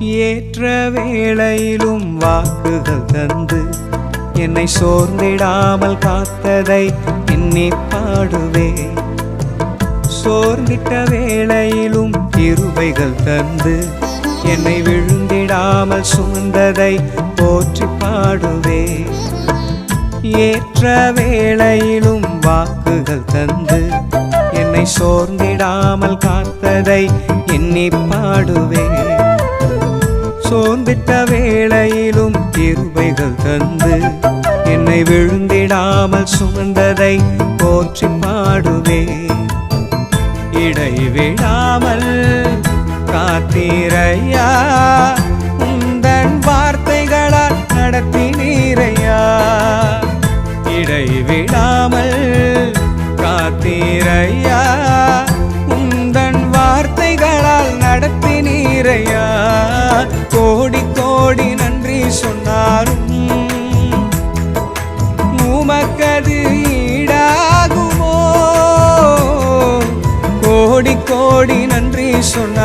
ஏற்ற வேளையிலும் வாக்குகள் தந்து என்னை சோர்ந்திடாமல் காத்ததை எண்ணி பாடுவே. சோர்ந்திட்ட வேளையிலும் இருவைகள் தந்து என்னை விழுந்திடாமல் சுமந்ததை போற்றி பாடுவே. ஏற்ற வேளையிலும் வாக்குகள் தந்து என்னை சோர்ந்திடாமல் காத்ததை எண்ணி பாடுவே. சோர்ந்திட்ட வேளையிலும் கிருபைகள் தந்து என்னை விழுந்திடாமல் சுமந்ததை போற்றி பாடுவே. இடைவிடாமல் காத்தீரையா? உந்தன் வார்த்தைகளால் நடத்தினீரையா இடைவிடாமல் காத்தீரையா? கோடி கோடி நன்றி சொன்னாரும். உமக்கது ஈடாகுமோ? கோடி கோடி நன்றி சொன்ன